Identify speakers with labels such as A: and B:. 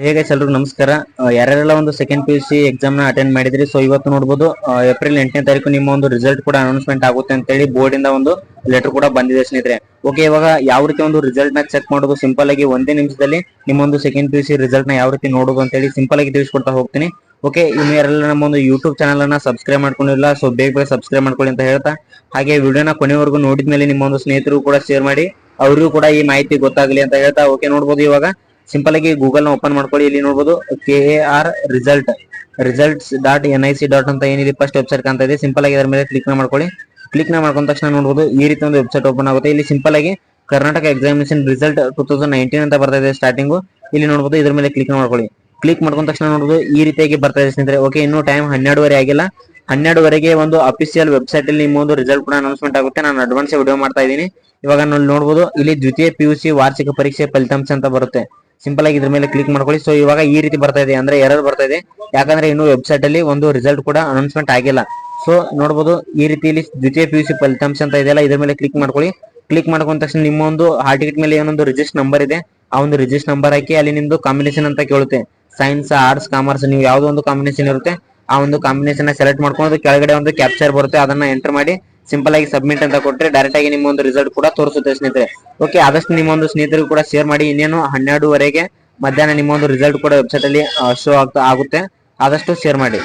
A: ಹೇಗೆ ಎಲ್ರಿಗೂ ನಮಸ್ಕಾರ. ಯಾರ್ಯಾರೆಲ್ಲ ಒಂದು ಸೆಕೆಂಡ್ ಪಿ ಯು ಸಿ ಎಕ್ಸಾಮ್ನ ಅಟೆಂಡ್ ಮಾಡಿದ್ರಿ ಸೊ ಇವತ್ತು ನೋಡಬಹುದು ಏಪ್ರಿಲ್ ಎಂಟನೇ ತಾರೀಕು ನಿಮ್ಮ ಒಂದು ರಿಸಲ್ಟ್ ಕೂಡ ಅನೌನ್ಸ್ಮೆಂಟ್ ಆಗುತ್ತೆ ಅಂತ ಹೇಳಿ ಬೋರ್ಡ್ ಇಂದ ಒಂದು ಲೆಟರ್ ಕೂಡ ಬಂದಿದೆ ಸ್ನೇಹಿತರೆ. ಓಕೆ ಇವಾಗ ಯಾವ ರೀತಿ ಒಂದು ರಿಸಲ್ಟ್ನ ಚೆಕ್ ಮಾಡೋದು? ಸಿಂಪಲ್ ಆಗಿ ಒಂದೇ ನಿಮಿಷದಲ್ಲಿ ನಿಮ್ಮ ಒಂದು ಸೆಕೆಂಡ್ ಪಿ ಯು ಸಿ ರಿಸಲ್ಟ್ನ ಯಾವ ರೀತಿ ನೋಡೋದು ಅಂತೇಳಿ ಸಿಂಪಲ್ ಆಗಿ ತಿಳಿಸ್ಕೊಡ್ತಾ ಹೋಗ್ತೀನಿ. ಓಕೆ ಇನ್ನು ಯಾರೆಲ್ಲ ನಮ್ಮ ಒಂದು ಯೂಟ್ಯೂಬ್ ಚಾನಲ್ ಅನ್ನ ಸಬ್ಸ್ಕ್ರೈಬ್ ಮಾಡ್ಕೊಂಡಿಲ್ಲ ಸೊ ಬೇಗ ಬೇಗ ಸಬ್ಸ್ಕ್ರೈಬ್ ಮಾಡ್ಕೊಳ್ಳಿ ಅಂತ ಹೇಳ್ತಾ, ಹಾಗೆ ವಿಡಿಯೋನ ಕೊನೆವರೆಗೂ ನೋಡಿದ್ಮೇಲೆ ನಿಮ್ಮ ಒಂದು ಸ್ನೇಹಿತರು ಕೂಡ ಶೇರ್ ಮಾಡಿ, ಅವರಿಗೂ ಕೂಡ ಈ ಮಾಹಿತಿ ಗೊತ್ತಾಗಲಿ ಅಂತ ಹೇಳ್ತಾ ಓಕೆ ನೋಡ್ಬೋದು ಇವಾಗ. ಸಿಂಪಲ್ ಆಗಿ ಗೂಗಲ್ನ ಓಪನ್ ಮಾಡ್ಕೊಳ್ಳಿ, ಇಲ್ಲಿ ನೋಡಬಹುದು K A R result results dot N I C dot ಅಂತ ಏನಿದೆ ಫಸ್ಟ್ ವೆಬ್ಸೈಟ್ ಕಾಣ್ತಾ ಇದೆ. ಸಿಂಪಲ್ ಆಗಿ ಅದರ ಮೇಲೆ ಕ್ಲಿಕ್ನ ಮಾಡ್ಕೊಳ್ಳಿ. ಕ್ಲಿಕ್ನ ಮಾಡ್ಕೊಂಡ ತಕ್ಷಣ ನೋಡಬಹುದು ಈ ರೀತಿ ಒಂದು ವೆಬ್ಸೈಟ್ ಓಪನ್ ಆಗುತ್ತೆ. ಇಲ್ಲಿ ಸಿಂಪಲ್ ಆಗಿ Karnataka examination result two thousand nineteen ಅಂತ ಬರ್ತಾ ಇದೆ ಸ್ಟಾರ್ಟಿಂಗ್ ಇಲ್ಲಿ ನೋಡಬಹುದು ಇದ್ರ ಮೇಲೆ ಕ್ಲಿಕ್ ಮಾಡ್ಕೊಳ್ಳಿ. ಕ್ಲಿಕ್ ಮಾಡ್ಕೊಂಡ ತಕ್ಷಣ ನೋಡಬಹುದು ಈ ರೀತಿಯಾಗಿ ಬರ್ತಾ ಇದೆ ಸ್ನೇಹಿತರೆ. ಓಕೆ ಇನ್ನು ಟೈಮ್ ಹನ್ನೆರಡುವರೆ ಆಗಿಲ್ಲ. ಹನ್ನೆರಡುವರೆಗೆ ಒಂದು ಅಫಿಷಿಯಲ್ ವೆಬ್ಸೈಟ್ ಅಲ್ಲಿ ನಿಮ್ಮ ಒಂದು ರಿಸಲ್ಟ್ ಕೂಡ ಅನೌನ್ಸ್ಮೆಂಟ್ ಆಗುತ್ತೆ. ನಾನು ಅಡ್ವಾನ್ಸ್ ವಿಡಿಯೋ ಮಾಡ್ತಾ ಇದ್ದೀನಿ. ಇವಾಗ ನೋಡಬಹುದು ಇಲ್ಲಿ ದ್ವಿತೀಯ ಪಿ ವಾರ್ಷಿಕ ಪರೀಕ್ಷೆ ಫಲಿತಾಂಶ ಅಂತ ಬರುತ್ತೆ. ಸಿಂಪಲ್ ಆಗಿ ಇದ್ರ ಮೇಲೆ ಕ್ಲಿಕ್ ಮಾಡ್ಕೊಳ್ಳಿ. ಸೊ ಇವಾಗ ಈ ರೀತಿ ಬರ್ತಾ ಇದೆ ಅಂದ್ರೆ ಎರರ್ ಬರ್ತಾ ಇದೆ. ಯಾಕಂದ್ರೆ ಇನ್ನು ವೆಬ್ಸೈಟ್ ಅಲ್ಲಿ ಒಂದು ರಿಸಲ್ಟ್ ಕೂಡ ಅನೌನ್ಸ್ಮೆಂಟ್ ಆಗಿಲ್ಲ. ಸೊ ನೋಡಬಹುದು ಈ ರೀತಿಯಲ್ಲಿ ದ್ವಿತೀಯ ಪಿ ಯು ಸಿ ಫಲಿತಾಂಶ ಅಂತ ಇದೆಯಲ್ಲ, ಇದ್ರ ಮೇಲೆ ಕ್ಲಿಕ್ ಮಾಡ್ಕೊಳ್ಳಿ. ಕ್ಲಿಕ್ ಮಾಡ್ಕೊಂಡ ತಕ್ಷಣ ನಿಮ್ಮ ಒಂದು ಹಾಲ್ ಟಿಕೆಟ್ ಮೇಲೆ ಏನೊಂದು ರಿಜಿಸ್ಟ್ ನಂಬರ್ ಇದೆ. ಆ ಒಂದು ರಿಜಿಸ್ಟ್ ನಂಬರ್ ಹಾಕಿ ಅಲ್ಲಿ ನಿಮ್ದು ಕಾಂಬಿನೇಷನ್ ಅಂತ ಕೇಳುತ್ತೆ. ಸೈನ್ಸ್ ಆರ್ಟ್ಸ್ ಕಾಮರ್ಸ್ ನೀವು ಯಾವ್ದೋ ಒಂದು ಕಾಂಬಿನೇಷನ್ ಇರುತ್ತೆ. ಆ ಒಂದು ಕಾಂಬಿನೇಷನ್ ಸೆಲೆಕ್ಟ್ ಮಾಡ್ಕೊಂಡು ಕೆಳಗಡೆ ಒಂದು ಕ್ಯಾಪ್ಚರ್ ಬರುತ್ತೆ. ಅದನ್ನ ಎಂಟರ್ ಮಾಡಿ ಸಿಂಪಲ್ ಆಗಿ ಸಬ್ಮಿಟ್ ಅಂತ ಕೊಟ್ಟರೆ ಡೈರೆಕ್ಟ್ ಆಗಿ ನಿಮ್ಮ ಒಂದು ರಿಸಲ್ಟ್ ಕೂಡ ತೋರಿಸುತ್ತೆ ಸ್ನೇಹಿತರೆ. ಓಕೆ ಆದಷ್ಟು ನಿಮ್ಮ ಒಂದು ಸ್ನೇಹಿತರು ಕೂಡ ಶೇರ್ ಮಾಡಿ. ಇನ್ನೇನು ಹನ್ನೆರಡುವರೆಗೆ ಮಧ್ಯಾಹ್ನ ನಿಮ್ಮ ಒಂದು ರಿಸಲ್ಟ್ ಕೂಡ ವೆಬ್ಸೈಟ್ ಅಲ್ಲಿ ಶೋ ಆಗ್ತಾ, ಆಗುತ್ತೆ. ಆದಷ್ಟು ಶೇರ್ ಮಾಡಿ.